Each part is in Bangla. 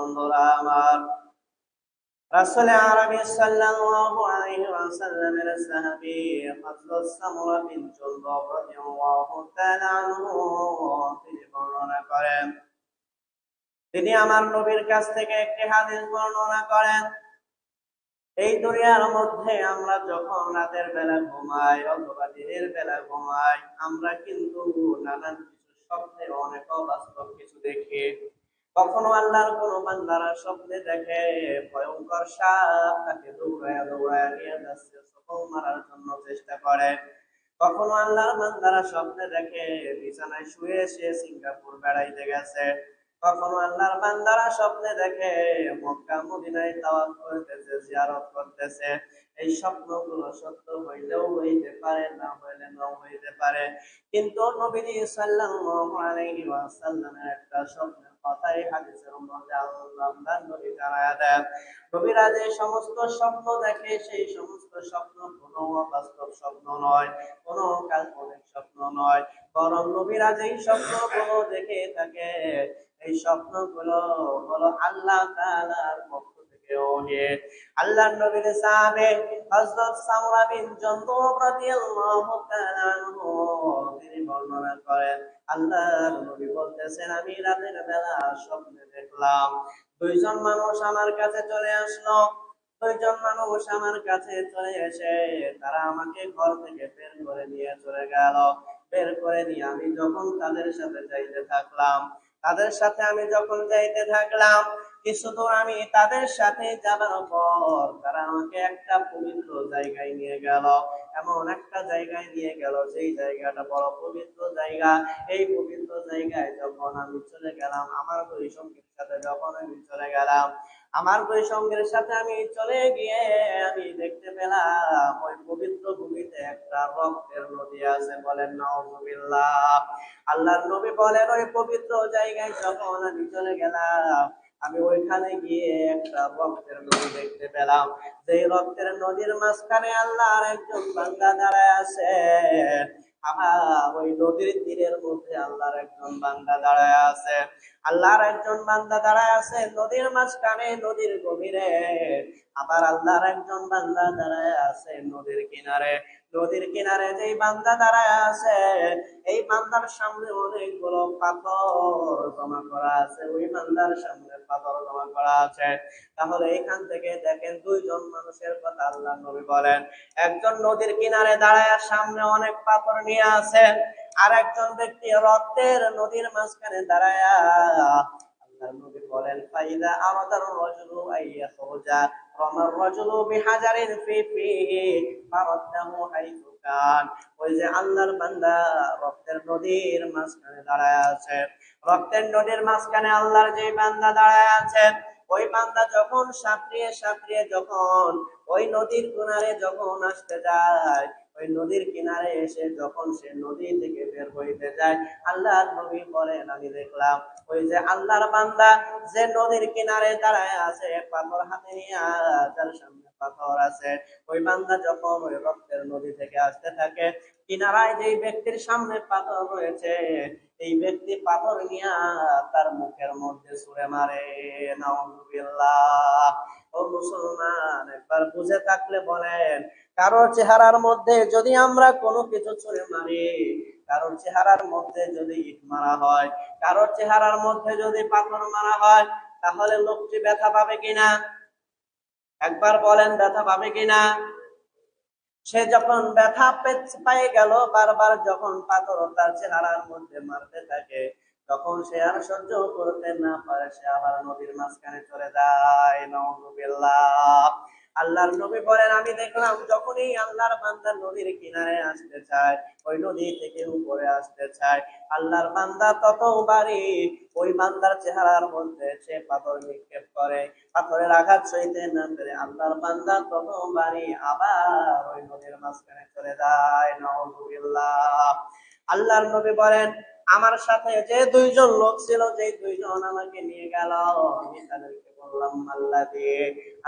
বন্ধুরা আমার সাল্লাল্লাহু আলাইহি ওয়াসাল্লামের সাহাবী বিন রাদিয়াল্লাহু তাআলা আনহু তিনি বর্ণনা করেন। তিনি আমার নবীর কাছ থেকে একটি হাদিস বর্ণনা করেন। এই দুনিয়ার মধ্যে আমরা যখন রাতের বেলা ঘুমাই অথবা দিনের বেলা ঘুমাই, আমরা কিন্তু নানান কিছু স্বপ্নে অনেক অবাস্তব কিছু দেখি। কখনো আল্লাহর কোনো বান্দারা স্বপ্নে দেখে ভয়ঙ্কর সাপ তাকে দৌড়ায় দৌড়ায় নিয়ে যাচ্ছে, সকল মারার জন্য চেষ্টা করে। কখনো আল্লাহর বান্দারা স্বপ্নে দেখে বিছানায় শুয়ে সে সিঙ্গাপুর বেড়াইতে গেছে। কখনো আল্লাহর বান্দারা স্বপ্নে দেখে মক্কা, মদিনায় তাওয়াফ করতেছে, জিয়ারত করতেছে। এই স্বপ্নগুলো সত্য হইলেও হইতে পারে, না হইলে নাও হইতে পারে। কিন্তু নবীজি সাল্লাল্লাহু আলাইহি ওয়াসাল্লামের একটা স্বপ্নের কথাই হাদিসের মধ্যে আল্লাহ নবী জানায়া দেন। কবিরা যে সমস্ত স্বপ্ন দেখে, সেই সমস্ত স্বপ্ন কোনো বাস্তব স্বপ্ন নয়, কোনো কাল্পনিক স্বপ্ন নয়। বরং নবীরা যেই স্বপ্নগুলো দেখে থাকে। এই স্বপ্নগুলো হলো আল্লাহ তাআলার পক্ষ আল্লাহর নবীর সাহাবে হযরত সামরা বিন জন্দুব রাদিয়াল্লাহু তাআলা তিনি বর্ণনা করেন, আল্লাহর নবী বলতেছেন, আমি রাতের বেলা স্বপ্নে দেখলাম, দুইজন মানুষ আমার কাছে চলে আসলো, দুইজন মানুষ আমার কাছে চলে এসে তারা আমাকে ঘর থেকে বের করে নিয়ে চলে গেল। বের করে নিয়ে আমি যখন তাদের সাথে যাইতে থাকলাম, তাদের সাথে আমি যখন যাইতে থাকলাম কিছু আমি তাদের সাথে যাবার পর তারা আমাকে একটা পবিত্র জায়গায় নিয়ে গেল। এমন একটা জায়গায় নিয়ে গেল সেই জায়গাটা বড় পবিত্র জায়গা। এই পবিত্র জায়গায় যখন আমি চলে গেলাম, আমার দুই সঙ্গীর সাথে যখন আমি চলে গেলাম, আমার দুই সঙ্গীর সাথে আমি চলে গিয়ে আমি দেখতে পেলাম, ওই পবিত্র ভূমিতে একটা রক্তের নদী আছে বলেন নাউজুবিল্লাহ। আল্লাহর নবী বলেন, ওই পবিত্র জায়গায় যখন আমি চলে গেলাম আমি ওইখানে গিয়ে একটা রক্তের নদী দেখতে পেলাম। যে রক্তের নদীর মাঝখানে আল্লাহর একজন বান্দা দাঁড়ায় আছে। আমার ওই নদীর তীরের মধ্যে আল্লাহর একজন বান্দা দাঁড়ায় আছে। আল্লাহর একজন বান্দা দাঁড়ায় আছে নদীর মাঝখানে, নদীর গভীরে। আবার আল্লাহর একজন বান্দা দাঁড়ায় আছে নদীর কিনারে। নদীর কিনারে যেই বান্দা দাঁড়ায় আছে, এই বান্দার সামনে অনেকগুলো পাথর জমা করা আছে। ওই বান্দার সামনে পাথর জমা করা আছে। তাহলে এখান থেকে দেখেন দুইজন মানুষের কথা আল্লাহ নবী বলেন। একজন নদীর কিনারে দাঁড়ায়, সামনে অনেক পাথর নিয়ে আছে। আর একজন ব্যক্তি রক্তের নদীর মাঝখানে দাঁড়ায় আল্লাহর ওই যে আল্লাহর বান্দা রক্তের নদীর মাঝখানে দাঁড়ায় আছে। রক্তের নদীর মাঝখানে আল্লাহর যে বান্দা দাঁড়ায় আছে, ওই বান্দা যখন সাঁতরিয়ে সাঁতরিয়ে যখন, ওই নদীর কিনারে যখন আসতে যায় ওই নদীর কিনারে এসে যখন সে নদী থেকে বের হইতে যায়, আল্লাহর নবী বলেন আমি দেখলাম ওই যে আল্লাহর বান্দা যে নদীর কিনারে দাঁড়ায় আছে, পাথর হাতে নিয়ে যার সামনে পাথর আছে। ওই বান্দা যখন ওই রক্তের নদী থেকে আসতে থাকে, কিনারায় যেই ব্যক্তির সামনে পাথর রয়েছে, এই ব্যক্তি পাথর নিয়ে তার মুখের মধ্যে ছুঁড়ে মারে, নাউজুবিল্লাহ। ও মুসলমান, একবার বুঝে থাকলে বলেন, কারোর চেহারার মধ্যে যদি আমরা কোনো কিছু ছুঁড়ে মারি, কারোর চেহারার মধ্যে যদি ইট মারা হয়, কারোর চেহারার মধ্যে যদি পাথর মারা হয়, তাহলে লোকটি ব্যথা পাবে কিনা? একবার বলেন, ব্যথা পাবে কিনা? সে যখন ব্যথা পেয়ে গেল, বারবার যখন পাথর তার চেহারার মধ্যে মারতে থাকে তখন সে আর সহ্য করতে না পারে, সে আবার নদীর মাঝখানে চলে যায়। নওজুবিল্লাহ আল্লাহর নবী বলেন, আমি দেখলাম যখনই আল্লাহর বান্দা নদীর কিনারে আসতে চায়, ওই নদী থেকে উপরে আসতে চায়। আল্লাহর বান্দা তত বাড়ি ওই বান্দার চেহারার মধ্যে সে পাথর নিক্ষেপ করে। পাথরের আঘাত সইতে না পেরে আল্লাহর বান্দা তত বাড়ি আবার ওই নদীর মাঝখানে চলে যায়। নওজুবিল্লাহ আল্লাহর নবী বলেন আমার সাথে যে দুইজন লোক ছিল যে দুইজন আমাকে নিয়ে গেল। আমি তাদেরকে বললাম মাল্লা দিয়ে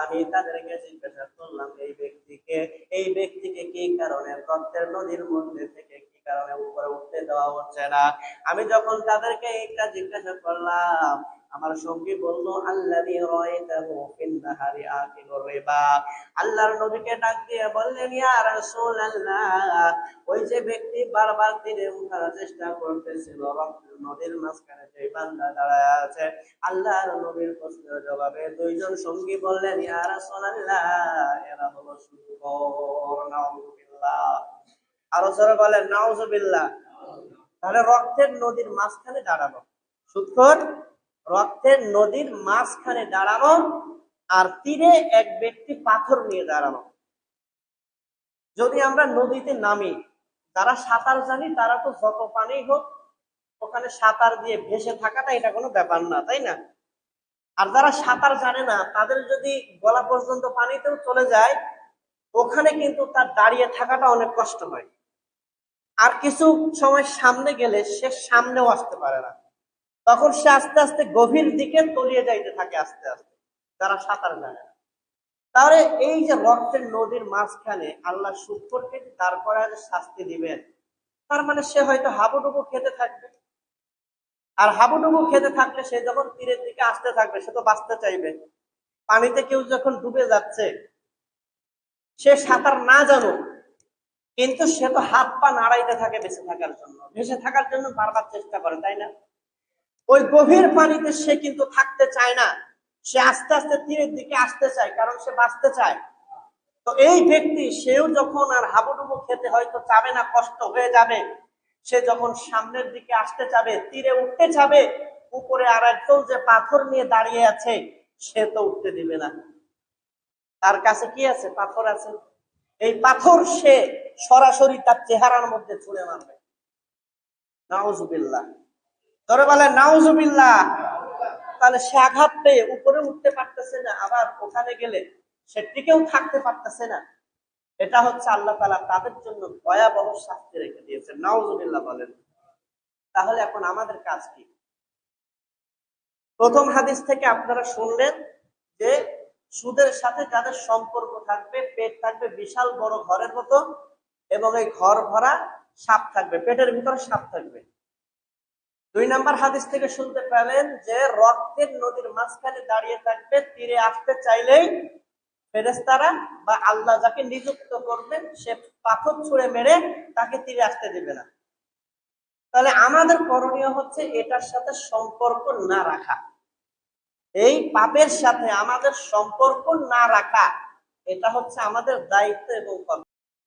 আমি তাদেরকে জিজ্ঞাসা করলাম, এই ব্যক্তিকে এই ব্যক্তিকে কি কারণে রক্তের নদীর মধ্যে থেকে কি কারণে উপরে উঠতে দেওয়া হচ্ছে না? আমি যখন তাদেরকে এইটা জিজ্ঞাসা করলাম আমার সঙ্গী বলল, আল্লাযী রাআইতাহু ফিন আল্লাহর নবীকে ডাক দিয়ে বললেন, ইয়া রাসূলুল্লাহ। ওই যে ব্যক্তি বারবার তীরে উঠার চেষ্টা করতেছিল নদীর মাঝখানে যে বান্দা দাঁড়ায় আছে, আল্লাহর নবীর প্রশ্নের জবাবে দুইজন সঙ্গী বললেন, ইয়া রাসূলুল্লাহ, এরা হলো সুদখোর নাউযুবিল্লাহ আরও জোরে বলেন নাউযুবিল্লাহ তাহলে রক্তের নদীর মাঝখানে দাঁড়ানো। সুৎখর রক্তের নদীর মাঝখানে দাঁড়ানো আর তীরে এক ব্যক্তি পাথর নিয়ে দাঁড়ানো। যদি আমরা নদীতে নামি, যারা সাঁতার জানি তারা তো যত পানি হোক, ওখানে সাঁতার দিয়ে ভেসে থাকাটা এটা কোনো ব্যাপার না, তাই না? আর যারা সাঁতার জানে না, তাদের যদি গলা পর্যন্ত পানিতেও চলে যায়, ওখানে কিন্তু তার দাঁড়িয়ে থাকাটা অনেক কষ্ট হয়। আর কিছু সময় সামনে গেলে সে সামনেও আসতে পারে না। তখন সে আস্তে আস্তে গভীর দিকে তলিয়ে যাইতে থাকে আস্তে আস্তে। যারা সাঁতার জানে না। তাহলে এই যে রক্তের নদীর মাঝখানে আল্লাহ শুক্রকে দাঁড় করার শাস্তি দিবেন, তার মানে সে হয়তো হাবুডুবু খেতে থাকবে। আর হাবুডুবু খেতে থাকলে সে যখন তীরের দিকে আসতে থাকবে, সে তো বাঁচতে চাইবে। পানিতে কেউ যখন ডুবে যাচ্ছে, সে সাঁতার না জানো কিন্তু সে তো হাত পা নাড়াইতে থাকে, বেঁচে থাকার জন্য। ভেসে থাকার জন্য বারবার চেষ্টা করে, তাই না? ওই গভীর পানিতে সে কিন্তু থাকতে চায় না। সে আস্তে আস্তে তীরের দিকে আসতে চায়, কারণ সে বাঁচতে চায়। তো এই ব্যক্তি, সেও যখন আর হাবুডুবু খেতে হয়তো চাবে না, কষ্ট হয়ে যাবে, সে যখন সামনের দিকে আসতে চাবে, তীরে উঠতে চাবে, উপরে আর একজন যে পাথর নিয়ে দাঁড়িয়ে আছে, সে তো উঠতে দিবে না। তার কাছে কি আছে? পাথর আছে। এই পাথর সে সরাসরি তার চেহারার মধ্যে ছুঁড়ে মারবে। নাউজুবিল্লাহ। ধরে বলে, নাউজুবিল্লাহ। তাহলে সে আঘাত পেয়ে উপরে উঠতে পারতেছে না, আবার ওখানে গেলে সে টিকেও থাকতে পারতেছে না। এটা হচ্ছে আল্লাহ তালা তাদের জন্য ভয়াবহ শাস্তি রেখে দিয়েছে নাউজুবিল্লাহ বলেন। তাহলে এখন আমাদের কাজ কি? প্রথম হাদিস থেকে আপনারা শুনলেন যে সুদের সাথে যাদের সম্পর্ক থাকবে, পেট থাকবে বিশাল বড় ঘরের মতো এবং এই ঘর ভরা সাপ থাকবে, পেটের ভিতরে সাপ থাকবে। দুই নাম্বার হাদিস থেকে শুনতে পেলেন যে রক্তের নদীর মাঝখানে দাঁড়িয়ে থাকবে, তীরে আসতে চাইলেই ফেরেস্তারা বা আল্লাহ যাকে নিযুক্ত করবেন, সে পাথর ছুঁড়ে মেরে তাকে তীরে আসতে দেবে না। তাহলে আমাদের করণীয় হচ্ছে এটার সাথে সম্পর্ক না রাখা। এই পাপের সাথে আমাদের সম্পর্ক না রাখা, এটা হচ্ছে আমাদের দায়িত্ব এবং কর্তব্য।